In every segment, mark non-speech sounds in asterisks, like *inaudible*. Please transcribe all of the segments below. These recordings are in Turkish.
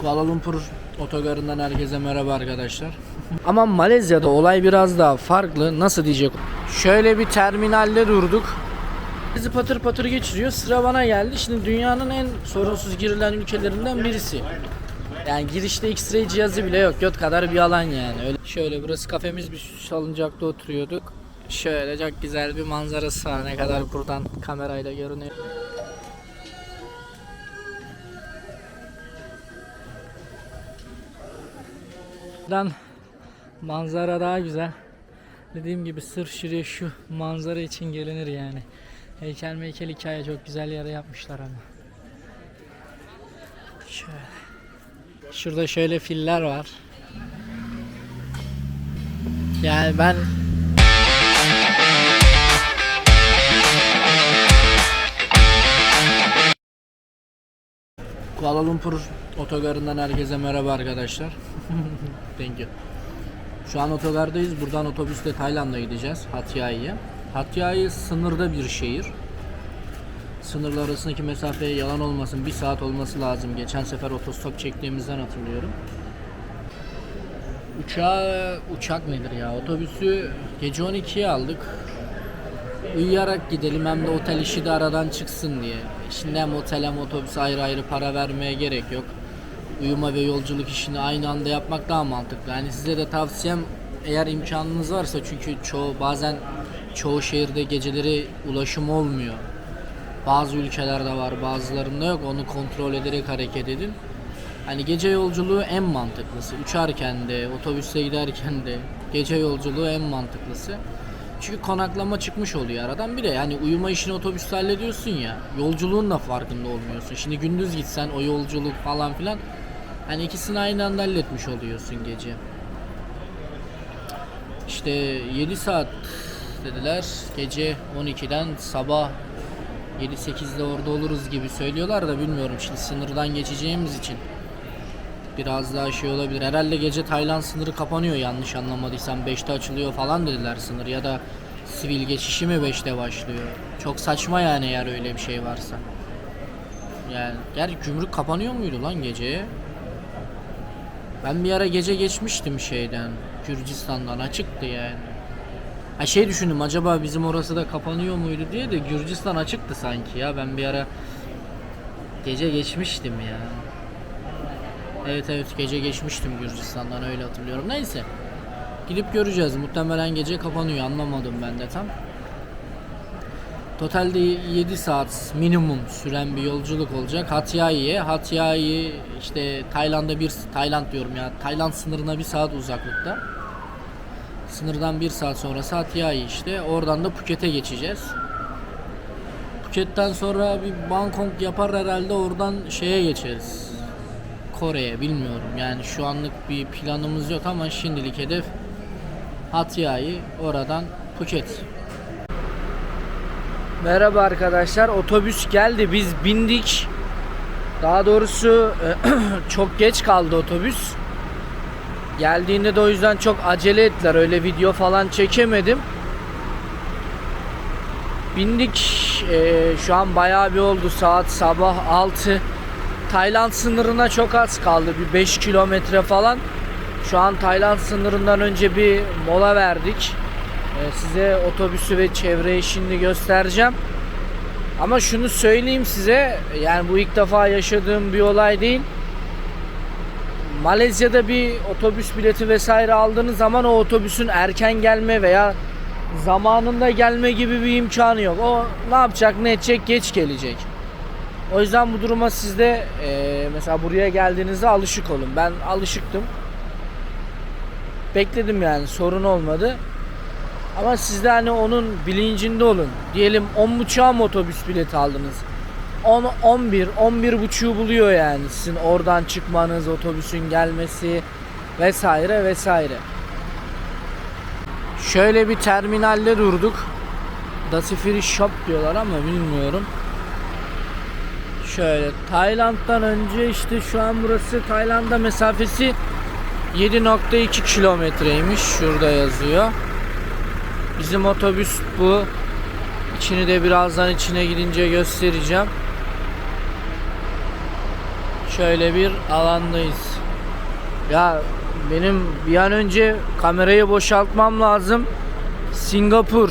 Kuala Lumpur otogarından herkese merhaba arkadaşlar. *laughs* Ama Malezya'da olay biraz daha farklı. Nasıl diyecek? Şöyle bir terminalde durduk. Bizi patır patır geçiriyor. Sıra bana geldi. Şimdi dünyanın en sorunsuz girilen ülkelerinden birisi. Yani girişte X-ray cihazı bile yok. Göt kadar bir alan yani. Öyle. Şöyle burası kafemiz bir salıncakta oturuyorduk. Şöyle çok güzel bir manzarası var. Ne kadar buradan kamerayla görünüyor. Buradan manzara daha güzel. Dediğim gibi sırf şuraya şu manzara için gelinir yani. Heykel meykel hikaye çok güzel yere yapmışlar ama. Şöyle. Şurada şöyle filler var. Yani ben Kuala Lumpur otogarından herkese merhaba arkadaşlar. *laughs* Thank you. Şu an otogardayız. Buradan otobüsle Tayland'a gideceğiz. Hat Yai'ye. Hat Yai sınırda bir şehir. Sınırlar arasındaki mesafeye yalan olmasın bir saat olması lazım. Geçen sefer otostop çektiğimizden hatırlıyorum. Uçağı, uçak nedir ya? Otobüsü gece 12'ye aldık. Uyuyarak gidelim hem de otel işi de aradan çıksın diye. Şimdi hem otel hem otobüs ayrı ayrı para vermeye gerek yok. Uyuma ve yolculuk işini aynı anda yapmak daha mantıklı. Yani size de tavsiyem eğer imkanınız varsa çünkü çoğu bazen çoğu şehirde geceleri ulaşım olmuyor. Bazı ülkelerde var, bazılarında yok. Onu kontrol ederek hareket edin. Hani gece yolculuğu en mantıklısı. Uçarken de, otobüste giderken de gece yolculuğu en mantıklısı. Çünkü konaklama çıkmış oluyor aradan. Bir de yani uyuma işini otobüste hallediyorsun ya. Yolculuğun da farkında olmuyorsun. Şimdi gündüz gitsen o yolculuk falan filan hani ikisini aynı anda halletmiş oluyorsun gece. İşte 7 saat dediler. Gece 12'den sabah 7-8'de orada oluruz gibi söylüyorlar da bilmiyorum şimdi sınırdan geçeceğimiz için biraz daha şey olabilir. Herhalde gece Tayland sınırı kapanıyor yanlış anlamadıysam 5'te açılıyor falan dediler sınır ya da sivil geçişi mi 5'te başlıyor. Çok saçma yani eğer öyle bir şey varsa. Yani gerçi gümrük kapanıyor muydu lan geceye? Ben bir ara gece geçmiştim şeyden Gürcistan'dan açıktı yani. Ha şey düşündüm acaba bizim orası da kapanıyor muydu diye de Gürcistan açıktı sanki ya ben bir ara gece geçmiştim ya. Evet evet gece geçmiştim Gürcistan'dan öyle hatırlıyorum. Neyse. Gidip göreceğiz. Muhtemelen gece kapanıyor. Anlamadım ben de tam. Totalde 7 saat minimum süren bir yolculuk olacak. Hatyai'ye. Hatyai işte Tayland'a bir Tayland diyorum ya. Tayland sınırına bir saat uzaklıkta. Sınırdan bir saat sonrası Hatyai işte. Oradan da Phuket'e geçeceğiz. Phuket'ten sonra bir Bangkok yapar herhalde oradan şeye geçeriz. Kore'ye bilmiyorum. Yani şu anlık bir planımız yok ama şimdilik hedef Hatyai oradan Phuket. Merhaba arkadaşlar. Otobüs geldi. Biz bindik. Daha doğrusu *clears throat* çok geç kaldı otobüs. Geldiğinde de o yüzden çok acele ettiler. Öyle video falan çekemedim. Bindik. Ee, şu an bayağı bir oldu. Saat sabah 6. Tayland sınırına çok az kaldı. Bir 5 kilometre falan. Şu an Tayland sınırından önce bir mola verdik. Ee, size otobüsü ve çevreyi şimdi göstereceğim. Ama şunu söyleyeyim size. Yani bu ilk defa yaşadığım bir olay değil. Malezya'da bir otobüs bileti vesaire aldığınız zaman o otobüsün erken gelme veya zamanında gelme gibi bir imkanı yok. O ne yapacak ne edecek geç gelecek. O yüzden bu duruma siz de e, mesela buraya geldiğinizde alışık olun. Ben alışıktım. Bekledim yani sorun olmadı. Ama siz de hani onun bilincinde olun. Diyelim 10.30'a mı otobüs bileti aldınız? 10, 11, 11 buçuğu buluyor yani sizin oradan çıkmanız, otobüsün gelmesi vesaire vesaire. Şöyle bir terminalde durduk. Dasifiri Shop diyorlar ama bilmiyorum. Şöyle Tayland'dan önce işte şu an burası Tayland'a mesafesi 7.2 kilometreymiş. Şurada yazıyor. Bizim otobüs bu. İçini de birazdan içine gidince göstereceğim. Şöyle bir alandayız. Ya benim bir an önce kamerayı boşaltmam lazım. Singapur,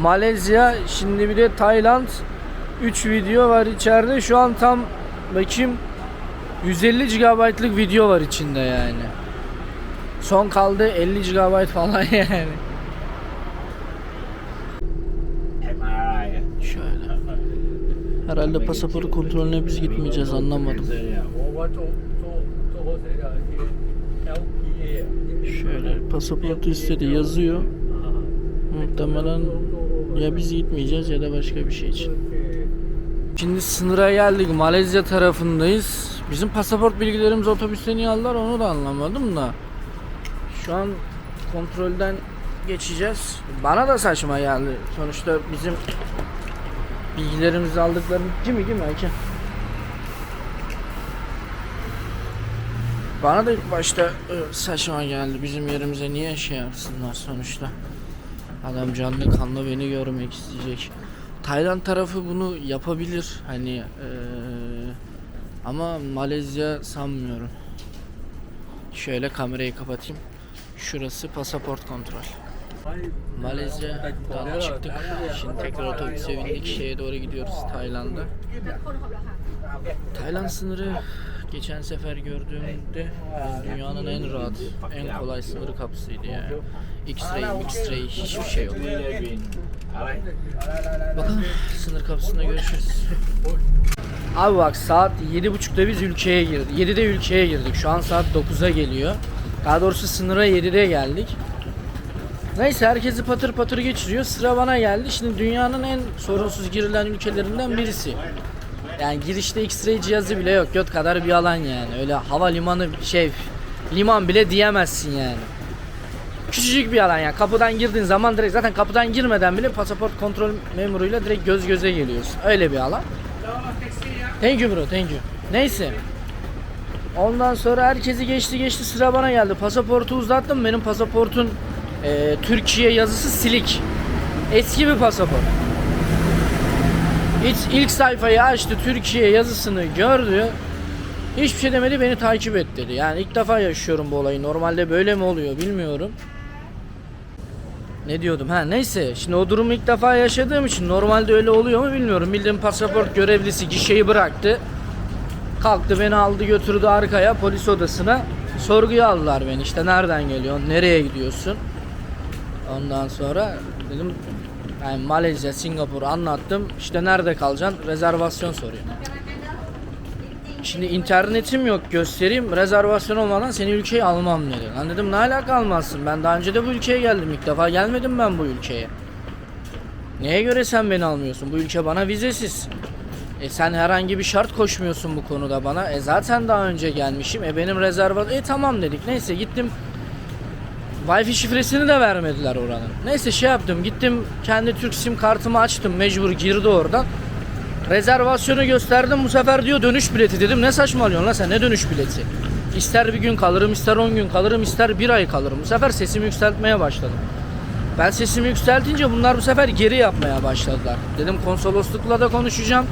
Malezya, şimdi bir de Tayland. 3 video var içeride. Şu an tam bakayım 150 GB'lık video var içinde yani. Son kaldı 50 GB falan *laughs* yani. Şöyle. Herhalde pasaport kontrolüne biz gitmeyeceğiz anlamadım. Şöyle pasaportu istedi yazıyor. Muhtemelen ya biz gitmeyeceğiz ya da başka bir şey için. Şimdi sınıra geldik. Malezya tarafındayız. Bizim pasaport bilgilerimizi otobüste niye aldılar onu da anlamadım da. Şu an kontrolden geçeceğiz. Bana da saçma geldi. Sonuçta bizim bilgilerimizi aldıklarını kimi kimi Ayça? Bana da ilk başta saçma geldi. Bizim yerimize niye şey yapsınlar sonuçta. Adam canlı kanlı beni görmek isteyecek. Tayland tarafı bunu yapabilir hani eee, ama Malezya sanmıyorum. Şöyle kamerayı kapatayım. Şurası pasaport kontrol. Malezya'dan çıktık. Şimdi tekrar otobüse bindik. Şeye doğru gidiyoruz Tayland'a. Tayland sınırı geçen sefer gördüğümde dünyanın en rahat, en kolay sınırı kapısıydı yani. X-ray, X-ray hiçbir şey yok. Bakalım sınır kapısında görüşürüz. Abi bak saat 7.30'da biz ülkeye girdik. 7'de ülkeye girdik. Şu an saat 9'a geliyor. Daha doğrusu sınıra 7'de geldik. Neyse herkesi patır patır geçiriyor. Sıra bana geldi. Şimdi dünyanın en sorunsuz girilen ülkelerinden birisi. Yani girişte X-ray cihazı bile yok. Göt kadar bir alan yani. Öyle havalimanı şey liman bile diyemezsin yani. Küçücük bir alan yani. Kapıdan girdiğin zaman direkt zaten kapıdan girmeden bile pasaport kontrol memuruyla direkt göz göze geliyorsun. Öyle bir alan. Thank you bro, thank you. Neyse. Ondan sonra herkesi geçti geçti sıra bana geldi. Pasaportu uzattım. Benim pasaportun e, Türkiye yazısı silik. Eski bir pasaport. İlk sayfayı açtı Türkiye yazısını gördü. Hiçbir şey demedi beni takip et dedi. Yani ilk defa yaşıyorum bu olayı. Normalde böyle mi oluyor bilmiyorum. Ne diyordum? Ha neyse. Şimdi o durumu ilk defa yaşadığım için normalde öyle oluyor mu bilmiyorum. Bildiğim pasaport görevlisi gişeyi bıraktı. Kalktı beni aldı götürdü arkaya polis odasına. Sorguya aldılar beni. İşte nereden geliyorsun? Nereye gidiyorsun? Ondan sonra dedim yani Malezya, Singapur anlattım. İşte nerede kalacaksın? Rezervasyon soruyor. Şimdi internetim yok göstereyim. Rezervasyon olmadan seni ülkeye almam dedi. Lan dedim ne alaka almazsın? Ben daha önce de bu ülkeye geldim. ilk defa gelmedim ben bu ülkeye. Neye göre sen beni almıyorsun? Bu ülke bana vizesiz. E sen herhangi bir şart koşmuyorsun bu konuda bana. E zaten daha önce gelmişim. E benim rezervasyon... E tamam dedik. Neyse gittim. Wi-Fi şifresini de vermediler oranın. Neyse şey yaptım. Gittim kendi Türk sim kartımı açtım. Mecbur girdi oradan. Rezervasyonu gösterdim. Bu sefer diyor dönüş bileti dedim. Ne saçmalıyorsun lan sen? Ne dönüş bileti? İster bir gün kalırım, ister 10 gün kalırım, ister bir ay kalırım. Bu sefer sesimi yükseltmeye başladım. Ben sesimi yükseltince bunlar bu sefer geri yapmaya başladılar. Dedim konsoloslukla da konuşacağım.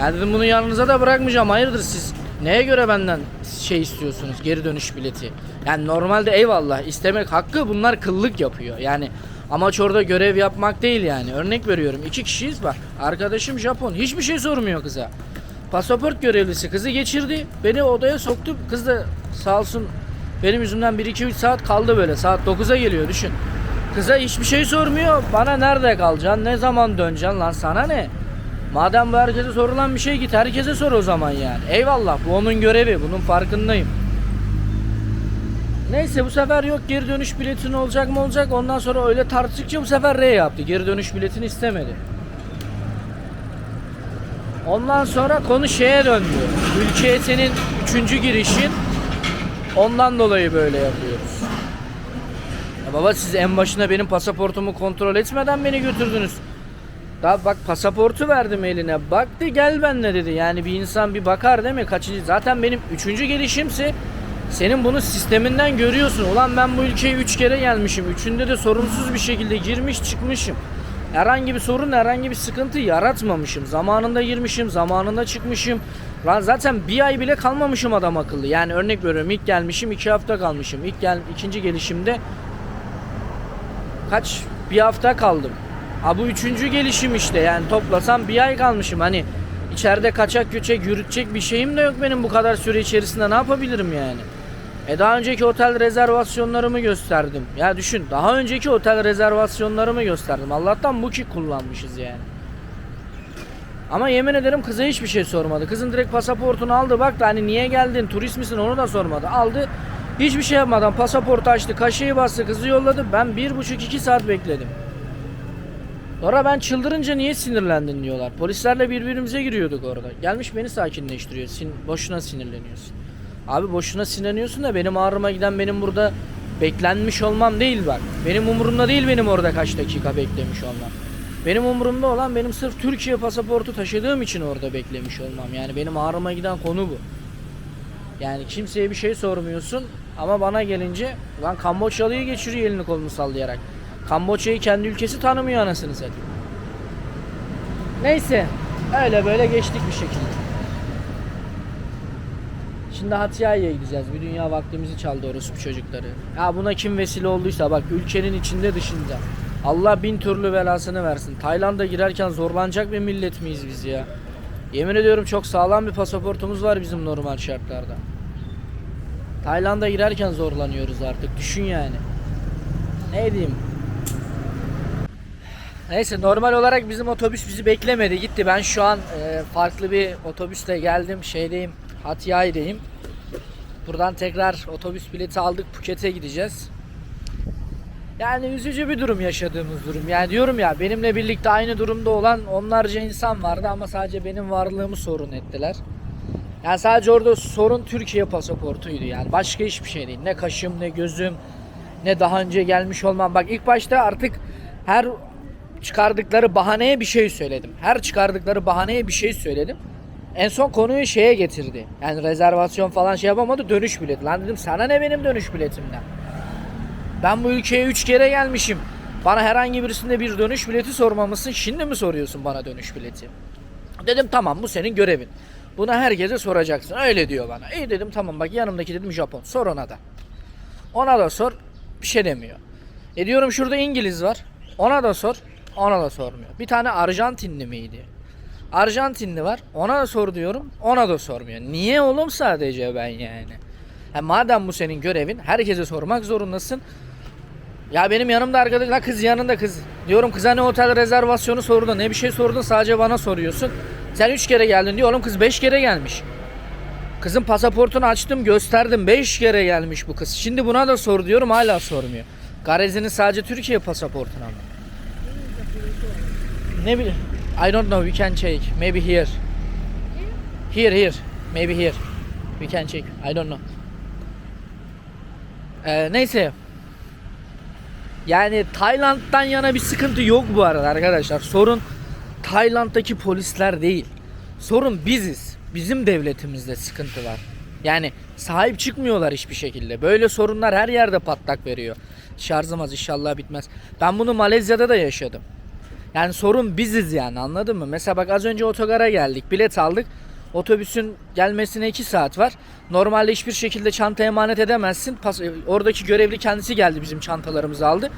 Yani dedim bunu yanınıza da bırakmayacağım. Hayırdır siz neye göre benden şey istiyorsunuz geri dönüş bileti? Yani normalde eyvallah istemek hakkı bunlar kıllık yapıyor. Yani amaç orada görev yapmak değil yani. Örnek veriyorum iki kişiyiz bak. Arkadaşım Japon hiçbir şey sormuyor kıza. Pasaport görevlisi kızı geçirdi. Beni odaya soktu. Kız da sağ olsun benim yüzümden 1-2-3 saat kaldı böyle. Saat 9'a geliyor düşün. Kıza hiçbir şey sormuyor. Bana nerede kalacaksın? Ne zaman döneceksin lan sana ne? Madem bu herkese sorulan bir şey git herkese sor o zaman yani. Eyvallah bu onun görevi. Bunun farkındayım. Neyse bu sefer yok geri dönüş biletin olacak mı olacak. Ondan sonra öyle tartıştıkça bu sefer R yaptı. Geri dönüş biletini istemedi. Ondan sonra konu şeye döndü. Ülkeye senin üçüncü girişin. Ondan dolayı böyle yapıyoruz. Ya baba siz en başına benim pasaportumu kontrol etmeden beni götürdünüz. Daha bak pasaportu verdim eline. Baktı gel benle dedi. Yani bir insan bir bakar değil mi? Kaçıncı? Zaten benim üçüncü gelişimse senin bunu sisteminden görüyorsun. Ulan ben bu ülkeye üç kere gelmişim. Üçünde de sorunsuz bir şekilde girmiş çıkmışım. herhangi bir sorun, herhangi bir sıkıntı yaratmamışım. Zamanında girmişim, zamanında çıkmışım. Lan zaten bir ay bile kalmamışım adam akıllı. Yani örnek veriyorum ilk gelmişim iki hafta kalmışım. İlk gel ikinci gelişimde kaç bir hafta kaldım. Ha bu üçüncü gelişim işte yani toplasam bir ay kalmışım. Hani içeride kaçak göçek yürütecek bir şeyim de yok benim bu kadar süre içerisinde ne yapabilirim yani. E daha önceki otel rezervasyonlarımı gösterdim. Ya düşün daha önceki otel rezervasyonlarımı gösterdim. Allah'tan bu ki kullanmışız yani. Ama yemin ederim kıza hiçbir şey sormadı. Kızın direkt pasaportunu aldı baktı hani niye geldin turist misin onu da sormadı. Aldı hiçbir şey yapmadan pasaportu açtı kaşeyi bastı kızı yolladı. Ben bir buçuk iki saat bekledim. Sonra ben çıldırınca niye sinirlendin diyorlar. Polislerle birbirimize giriyorduk orada. Gelmiş beni sakinleştiriyor. Sin boşuna sinirleniyorsun. Abi boşuna sinirleniyorsun da benim ağrıma giden benim burada beklenmiş olmam değil bak. Benim umurumda değil benim orada kaç dakika beklemiş olmam. Benim umurumda olan benim sırf Türkiye pasaportu taşıdığım için orada beklemiş olmam. Yani benim ağrıma giden konu bu. Yani kimseye bir şey sormuyorsun ama bana gelince lan Kamboçyalı'yı geçiriyor elini kolunu sallayarak. Kamboçya'yı kendi ülkesi tanımıyor anasını satayım. Neyse öyle böyle geçtik bir şekilde. Şimdi Hatya'ya gideceğiz. Bir dünya vaktimizi çaldı orospu çocukları. Ya buna kim vesile olduysa bak ülkenin içinde dışında. Allah bin türlü belasını versin. Tayland'a girerken zorlanacak bir millet miyiz biz ya? Yemin ediyorum çok sağlam bir pasaportumuz var bizim normal şartlarda. Tayland'a girerken zorlanıyoruz artık. Düşün yani. Ne diyeyim? Neyse normal olarak bizim otobüs bizi beklemedi gitti. Ben şu an e, farklı bir otobüsle geldim. Şeydeyim Hatya'ydayım. Buradan tekrar otobüs bileti aldık Phuket'e gideceğiz. Yani üzücü bir durum yaşadığımız durum. Yani diyorum ya benimle birlikte aynı durumda olan onlarca insan vardı ama sadece benim varlığımı sorun ettiler. Yani sadece orada sorun Türkiye pasaportuydu yani. Başka hiçbir şey değil. Ne kaşım ne gözüm ne daha önce gelmiş olmam. Bak ilk başta artık her çıkardıkları bahaneye bir şey söyledim. Her çıkardıkları bahaneye bir şey söyledim. En son konuyu şeye getirdi. Yani rezervasyon falan şey yapamadı dönüş bileti. Lan dedim sana ne benim dönüş biletimden. Ben bu ülkeye 3 kere gelmişim. Bana herhangi birisinde bir dönüş bileti sormamışsın. Şimdi mi soruyorsun bana dönüş bileti? Dedim tamam bu senin görevin. Bunu herkese soracaksın. Öyle diyor bana. İyi dedim tamam bak yanımdaki dedim Japon. Sor ona da. Ona da sor. Bir şey demiyor. E diyorum şurada İngiliz var. Ona da sor. Ona da sormuyor. Bir tane Arjantinli miydi? Arjantinli var. Ona da sor diyorum. Ona da sormuyor. Niye oğlum sadece ben yani? Ha, madem bu senin görevin herkese sormak zorundasın. Ya benim yanımda arkadaş, la kız yanında kız. Diyorum kıza ne otel rezervasyonu sordu ne bir şey sordun sadece bana soruyorsun. Sen 3 kere geldin diyor oğlum kız 5 kere gelmiş. Kızın pasaportunu açtım gösterdim 5 kere gelmiş bu kız. Şimdi buna da sor diyorum hala sormuyor. Garezinin sadece Türkiye pasaportuna mı? Ne bileyim. I don't know. We can check. Maybe here. Here, here. Maybe here. We can check. I don't know. Ee, neyse. Yani Tayland'dan yana bir sıkıntı yok bu arada arkadaşlar. Sorun Tayland'daki polisler değil. Sorun biziz. Bizim devletimizde sıkıntı var. Yani sahip çıkmıyorlar hiçbir şekilde. Böyle sorunlar her yerde patlak veriyor. Şarjım az inşallah bitmez. Ben bunu Malezya'da da yaşadım. Yani sorun biziz yani anladın mı? Mesela bak az önce otogara geldik. Bilet aldık. Otobüsün gelmesine 2 saat var. Normalde hiçbir şekilde çanta emanet edemezsin. Pas- e, oradaki görevli kendisi geldi bizim çantalarımızı aldı.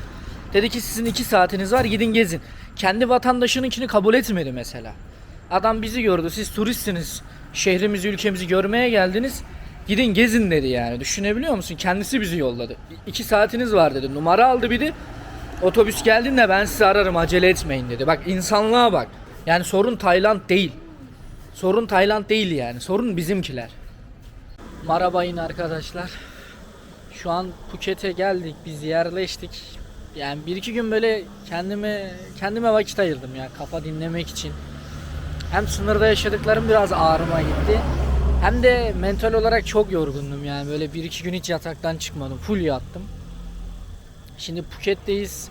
Dedi ki sizin 2 saatiniz var gidin gezin. Kendi vatandaşınınkini kabul etmedi mesela. Adam bizi gördü. Siz turistsiniz. Şehrimizi, ülkemizi görmeye geldiniz. Gidin gezin dedi yani. Düşünebiliyor musun? Kendisi bizi yolladı. 2 saatiniz var dedi. Numara aldı bir de. Otobüs geldiğinde ben sizi ararım acele etmeyin dedi. Bak insanlığa bak. Yani sorun Tayland değil. Sorun Tayland değil yani. Sorun bizimkiler. Marabayın arkadaşlar. Şu an Phuket'e geldik. Biz yerleştik. Yani bir iki gün böyle kendime kendime vakit ayırdım ya kafa dinlemek için. Hem sınırda yaşadıklarım biraz ağrıma gitti. Hem de mental olarak çok yorgundum yani böyle bir iki gün hiç yataktan çıkmadım. Full yattım. Şimdi Phuket'teyiz.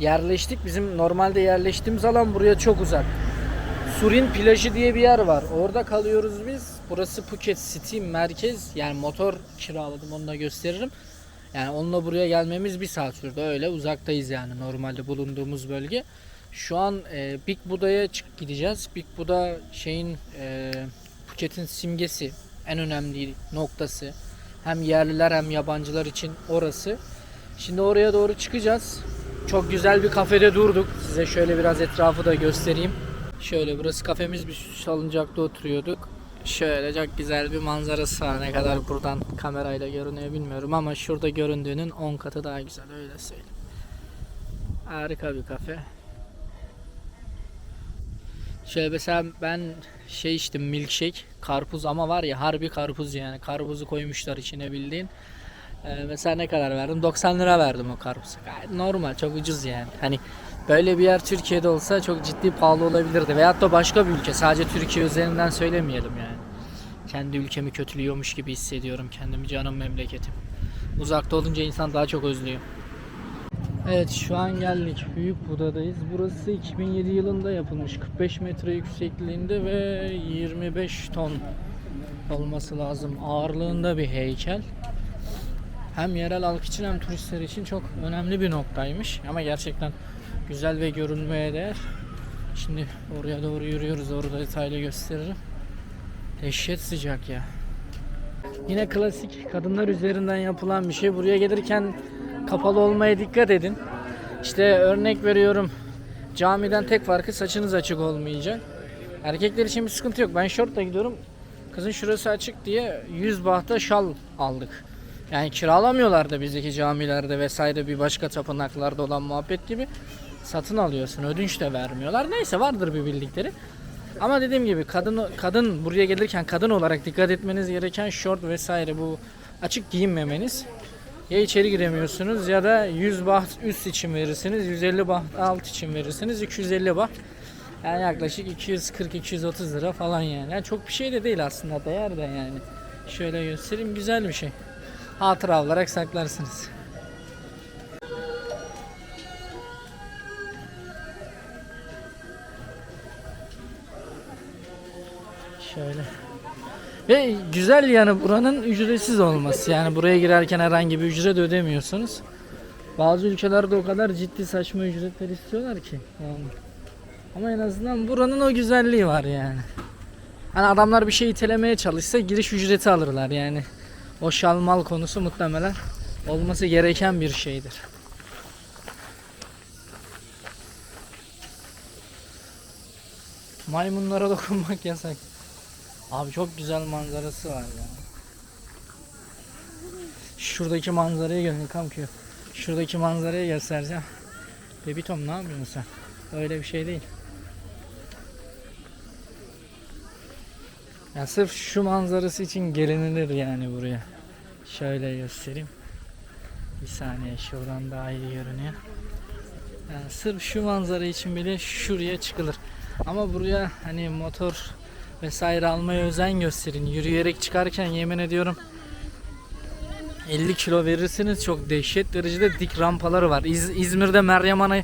Yerleştik. Bizim normalde yerleştiğimiz alan buraya çok uzak. Surin plajı diye bir yer var. Orada kalıyoruz biz. Burası Phuket City merkez. Yani motor kiraladım onu da gösteririm. Yani onunla buraya gelmemiz bir saat sürdü. Öyle uzaktayız yani normalde bulunduğumuz bölge. Şu an e, Big Buda'ya çık gideceğiz. Big Buda şeyin e, Phuket'in simgesi, en önemli noktası. Hem yerliler hem yabancılar için orası. Şimdi oraya doğru çıkacağız. Çok güzel bir kafede durduk. Size şöyle biraz etrafı da göstereyim. Şöyle burası kafemiz bir salıncakta oturuyorduk. Şöyle çok güzel bir manzarası var. Ne kadar buradan kamerayla görünüyor bilmiyorum ama şurada göründüğünün 10 katı daha güzel öyle söyleyeyim. Harika bir kafe. Şöyle mesela ben şey içtim milkshake karpuz ama var ya harbi karpuz yani karpuzu koymuşlar içine bildiğin. Ee, mesela ne kadar verdim? 90 lira verdim o karpuza. Gayet normal çok ucuz yani. Hani böyle bir yer Türkiye'de olsa çok ciddi pahalı olabilirdi. Veyahut da başka bir ülke sadece Türkiye üzerinden söylemeyelim yani. Kendi ülkemi kötülüyormuş gibi hissediyorum kendimi canım memleketim. Uzakta olunca insan daha çok özlüyor. Evet şu an geldik. Büyük Buda'dayız. Burası 2007 yılında yapılmış. 45 metre yüksekliğinde ve 25 ton olması lazım. Ağırlığında bir heykel. Hem yerel halk için hem turistler için çok önemli bir noktaymış. Ama gerçekten güzel ve görünmeye değer. Şimdi oraya doğru yürüyoruz. Orada detaylı gösteririm. Dehşet sıcak ya. Yine klasik kadınlar üzerinden yapılan bir şey. Buraya gelirken kapalı olmaya dikkat edin. İşte örnek veriyorum. Camiden tek farkı saçınız açık olmayacak. Erkekler için bir sıkıntı yok. Ben şortla gidiyorum. Kızın şurası açık diye 100 bahta şal aldık. Yani kiralamıyorlar da bizdeki camilerde vesaire bir başka tapınaklarda olan muhabbet gibi. Satın alıyorsun. Ödünç de vermiyorlar. Neyse vardır bir bildikleri. Ama dediğim gibi kadın kadın buraya gelirken kadın olarak dikkat etmeniz gereken şort vesaire bu açık giyinmemeniz. Ya içeri giremiyorsunuz ya da 100 baht üst için verirsiniz, 150 baht alt için verirsiniz, 250 baht. Yani yaklaşık 240-230 lira falan yani. yani. Çok bir şey de değil aslında değer de yani. Şöyle göstereyim güzel bir şey. Hatıra olarak saklarsınız. Şöyle. Ve güzel yanı buranın ücretsiz olması. Yani buraya girerken herhangi bir ücret ödemiyorsunuz. Bazı ülkelerde o kadar ciddi saçma ücretler istiyorlar ki. Ama en azından buranın o güzelliği var yani. Hani adamlar bir şey itelemeye çalışsa giriş ücreti alırlar yani. O şalmal konusu muhtemelen olması gereken bir şeydir. Maymunlara *laughs* dokunmak yasak. Abi çok güzel manzarası var ya. Şuradaki manzarayı gör Kamkıyor. Şuradaki manzarayı göstereceğim. Baby Tom ne yapıyorsun sen? Öyle bir şey değil. Ya sırf şu manzarası için gelinilir yani buraya. Şöyle göstereyim. Bir saniye şuradan daha iyi görünüyor. Yani sırf şu manzara için bile şuraya çıkılır. Ama buraya hani motor vesaire almaya özen gösterin. Yürüyerek çıkarken yemin ediyorum 50 kilo verirsiniz çok dehşet derecede dik rampaları var. İz- İzmir'de Meryem Ana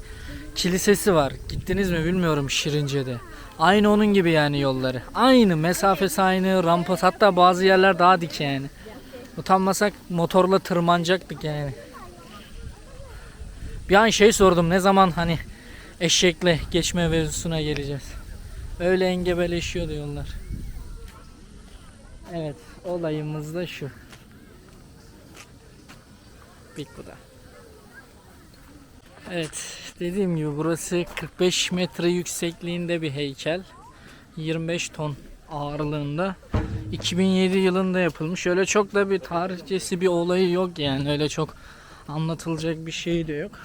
Kilisesi var. Gittiniz mi bilmiyorum Şirince'de. Aynı onun gibi yani yolları. Aynı mesafesi aynı rampası hatta bazı yerler daha dik yani. Utanmasak motorla tırmanacaktık yani. Bir an şey sordum ne zaman hani eşekle geçme mevzusuna geleceğiz. Öyle engebeleşiyordu yollar. Evet olayımız da şu. Big Buddha. Evet dediğim gibi burası 45 metre yüksekliğinde bir heykel. 25 ton ağırlığında. 2007 yılında yapılmış. Öyle çok da bir tarihçesi bir olayı yok yani. Öyle çok anlatılacak bir şey de yok.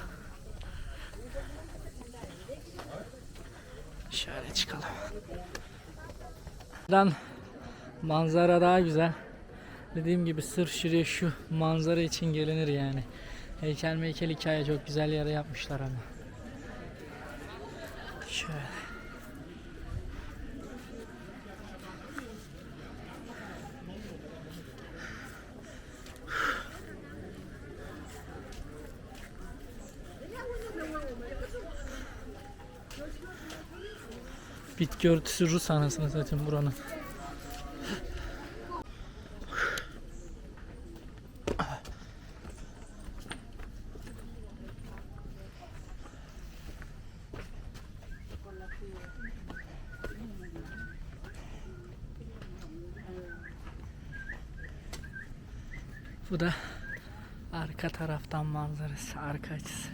Şöyle çıkalım. Buradan manzara daha güzel. Dediğim gibi sırf şuraya şu manzara için gelinir yani. Heykel meykel hikaye çok güzel yere yapmışlar ama. Şöyle. Bitki örtüsü Rus anasını zaten buranın. Bu da arka taraftan manzarası, arka açısı.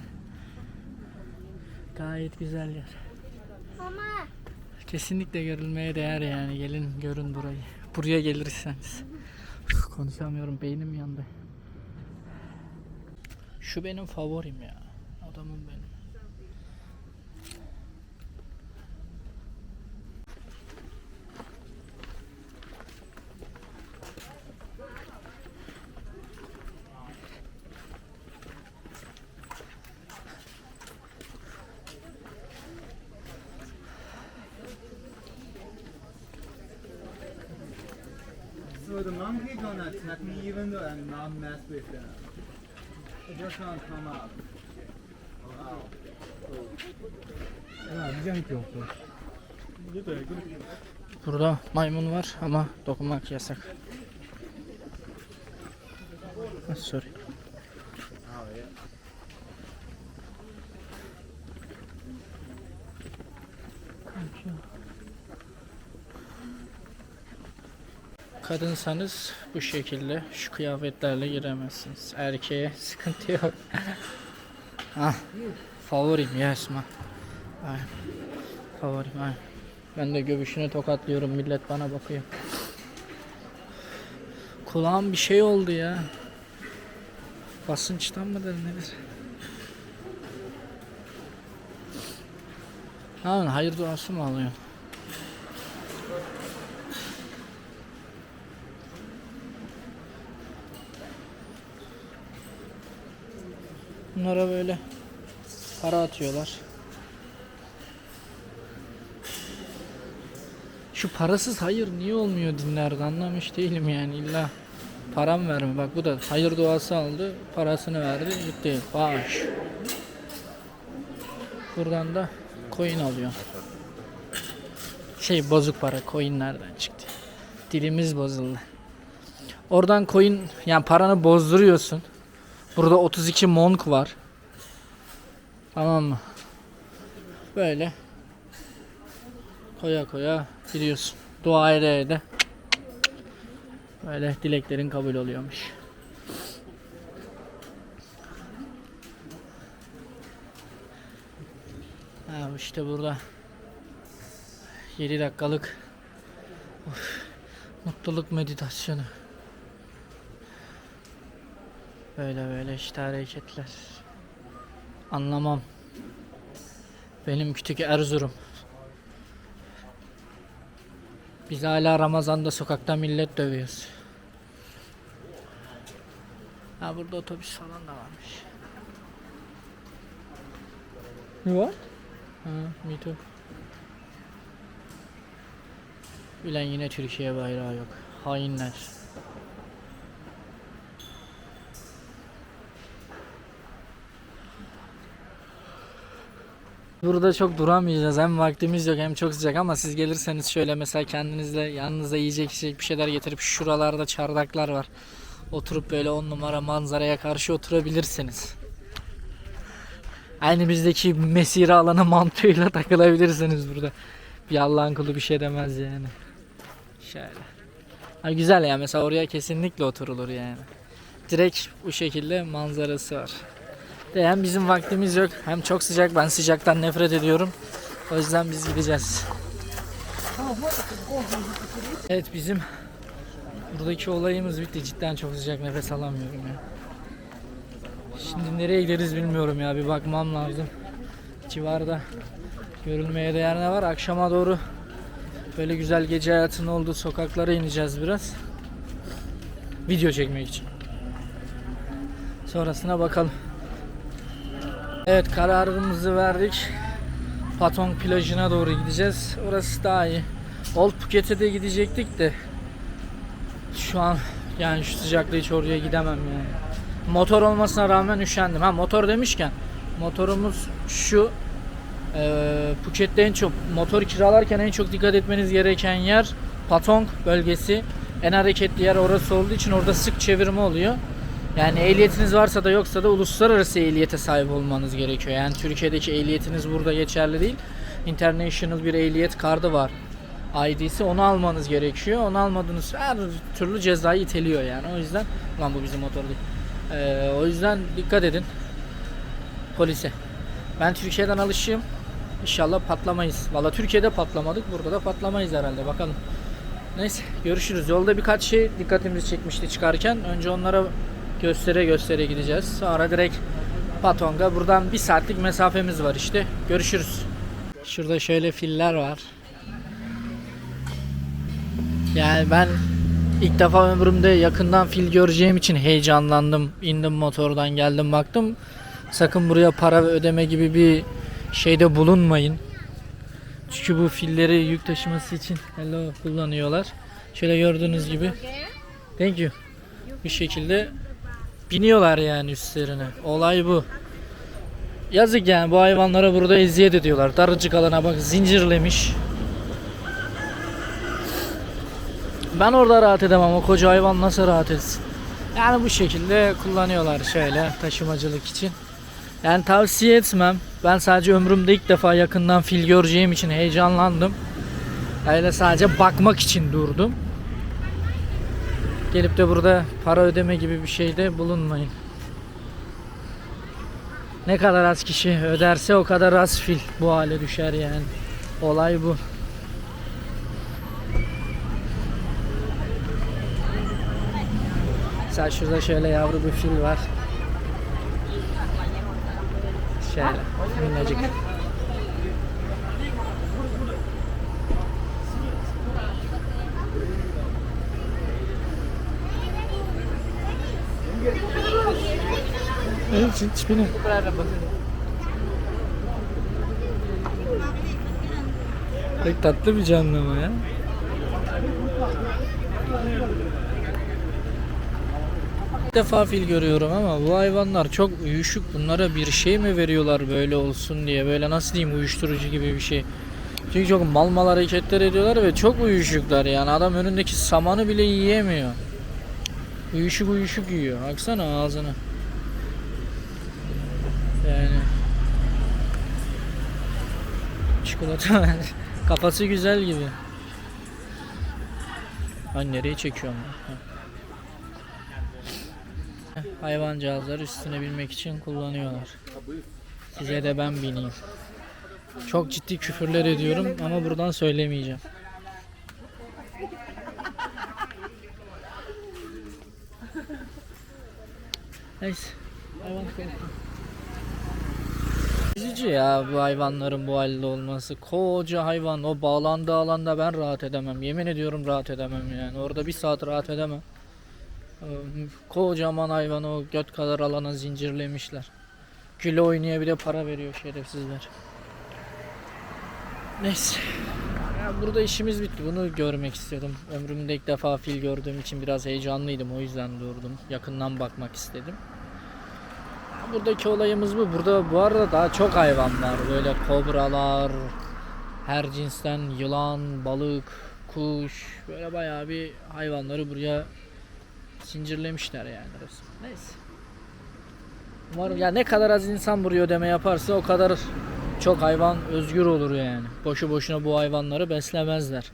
Gayet güzel yer. Kesinlikle görülmeye değer yani. Gelin görün burayı. Buraya gelirseniz. Konuşamıyorum beynim yandı. Şu benim favorim ya. Attack me even though I'm not mess with them. They just gonna come up. Wow. Burada maymun var ama dokunmak yasak. Sorry. Kadınsanız bu şekilde şu kıyafetlerle giremezsiniz. Erkeğe sıkıntı yok. *laughs* ah, favorim yes ma. Ay, favorim ay. Ben de göbüşünü tokatlıyorum millet bana bakıyor. Kulağım bir şey oldu ya. Basınçtan mıdır nedir? Ha hayır duası mı alıyor? Bunlara böyle para atıyorlar. Şu parasız hayır niye olmuyor dinlerde? Anlamış değilim yani illa param verme bak bu da hayır duası aldı parasını verdi gitti. Bağış. Buradan da coin alıyor. Şey bozuk para coin nereden çıktı? Dilimiz bozuldu. Oradan coin yani paranı bozduruyorsun burada 32 monk var tamam mı böyle koya koya gidiyorsun. Dua ede ede. Böyle dileklerin kabul oluyormuş. Ha işte burada 7 dakikalık of, mutluluk meditasyonu. Böyle böyle işte hareketler. Anlamam. Benim küçük Erzurum. Biz hala Ramazan'da sokakta millet dövüyoruz. Ha burada otobüs falan da varmış. Ne var? Ha, me too. Bilen yine Türkiye bayrağı yok. Hainler. Burada çok duramayacağız. Hem vaktimiz yok hem çok sıcak ama siz gelirseniz şöyle mesela kendinizle yanınıza yiyecek içecek bir şeyler getirip şuralarda çardaklar var. Oturup böyle on numara manzaraya karşı oturabilirsiniz. Aynı bizdeki mesire alanı mantığıyla *laughs* takılabilirsiniz burada. Bir Allah'ın kulu bir şey demez yani. Şöyle. Ha, güzel ya mesela oraya kesinlikle oturulur yani. Direkt bu şekilde manzarası var. De hem bizim vaktimiz yok hem çok sıcak ben sıcaktan nefret ediyorum. O yüzden biz gideceğiz. Evet bizim buradaki olayımız bitti. Cidden çok sıcak nefes alamıyorum ya. Şimdi nereye gideriz bilmiyorum ya bir bakmam lazım. Civarda görülmeye değer ne var? Akşama doğru böyle güzel gece hayatının olduğu sokaklara ineceğiz biraz. Video çekmek için. Sonrasına bakalım. Evet kararımızı verdik. Patong plajına doğru gideceğiz. Orası daha iyi. Old Phuket'e de gidecektik de şu an yani şu sıcakta hiç oraya gidemem yani. Motor olmasına rağmen üşendim. Ha motor demişken motorumuz şu eee Phuket'te en çok motor kiralarken en çok dikkat etmeniz gereken yer Patong bölgesi. En hareketli yer orası olduğu için orada sık çevirme oluyor. Yani ehliyetiniz varsa da yoksa da uluslararası ehliyete sahip olmanız gerekiyor. Yani Türkiye'deki ehliyetiniz burada geçerli değil. International bir ehliyet kartı var ID'si onu almanız gerekiyor. Onu almadığınız her türlü cezayı iteliyor yani. O yüzden lan bu bizim motor değil. Ee, o yüzden dikkat edin polise. Ben Türkiye'den alışığım. İnşallah patlamayız. Valla Türkiye'de patlamadık. Burada da patlamayız herhalde. Bakalım. Neyse görüşürüz. Yolda birkaç şey dikkatimizi çekmişti çıkarken. Önce onlara göstere göstere gideceğiz. Sonra direkt Patong'a. Buradan bir saatlik mesafemiz var işte. Görüşürüz. Şurada şöyle filler var. Yani ben ilk defa ömrümde yakından fil göreceğim için heyecanlandım. İndim motordan geldim baktım. Sakın buraya para ödeme gibi bir şeyde bulunmayın. Çünkü bu filleri yük taşıması için hello kullanıyorlar. Şöyle gördüğünüz gibi. Thank you. Bir şekilde biniyorlar yani üstlerine. Olay bu. Yazık yani bu hayvanlara burada eziyet ediyorlar. Darıcık alana bak zincirlemiş. Ben orada rahat edemem. O koca hayvan nasıl rahat etsin? Yani bu şekilde kullanıyorlar şöyle taşımacılık için. Yani tavsiye etmem. Ben sadece ömrümde ilk defa yakından fil göreceğim için heyecanlandım. Öyle sadece bakmak için durdum. Gelip de burada para ödeme gibi bir şeyde bulunmayın. Ne kadar az kişi öderse o kadar az fil bu hale düşer yani. Olay bu. Mesela şurada şöyle yavru bir fil var. Şöyle minnacık. Evet, tipine. Pek tatlı bir canlı ama ya. İlk defa fil görüyorum ama bu hayvanlar çok uyuşuk. Bunlara bir şey mi veriyorlar böyle olsun diye? Böyle nasıl diyeyim uyuşturucu gibi bir şey. Çünkü çok mal mal hareketler ediyorlar ve çok uyuşuklar yani. Adam önündeki samanı bile yiyemiyor. Uyuşuk uyuşuk yiyor. Baksana ağzını. Yani. Çikolata *laughs* kafası güzel gibi. Ay nereye çekiyorum ben? Ha. Hayvancağızlar üstüne binmek için kullanıyorlar. Size de ben bineyim. Çok ciddi küfürler ediyorum ama buradan söylemeyeceğim. Neyse. Hayvan korktum. Üzücü ya bu hayvanların bu halde olması. Koca hayvan o bağlandığı alanda ben rahat edemem. Yemin ediyorum rahat edemem yani. Orada bir saat rahat edemem. Ee, Kocaman hayvanı o göt kadar alana zincirlemişler. Güle oynaya bir de para veriyor şerefsizler. Neyse. Ya burada işimiz bitti. Bunu görmek istiyordum. Ömrümde ilk defa fil gördüğüm için biraz heyecanlıydım. O yüzden durdum. Yakından bakmak istedim. Buradaki olayımız bu. Burada bu arada daha çok hayvan var. Böyle kobralar, her cinsten yılan, balık, kuş. Böyle bayağı bir hayvanları buraya zincirlemişler yani. Neyse. Umarım ya ne kadar az insan buraya ödeme yaparsa o kadar çok hayvan özgür olur yani. Boşu boşuna bu hayvanları beslemezler.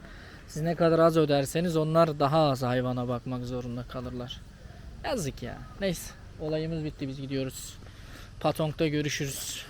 Siz ne kadar az öderseniz onlar daha az hayvana bakmak zorunda kalırlar. Yazık ya. Neyse. Olayımız bitti biz gidiyoruz. Patong'da görüşürüz.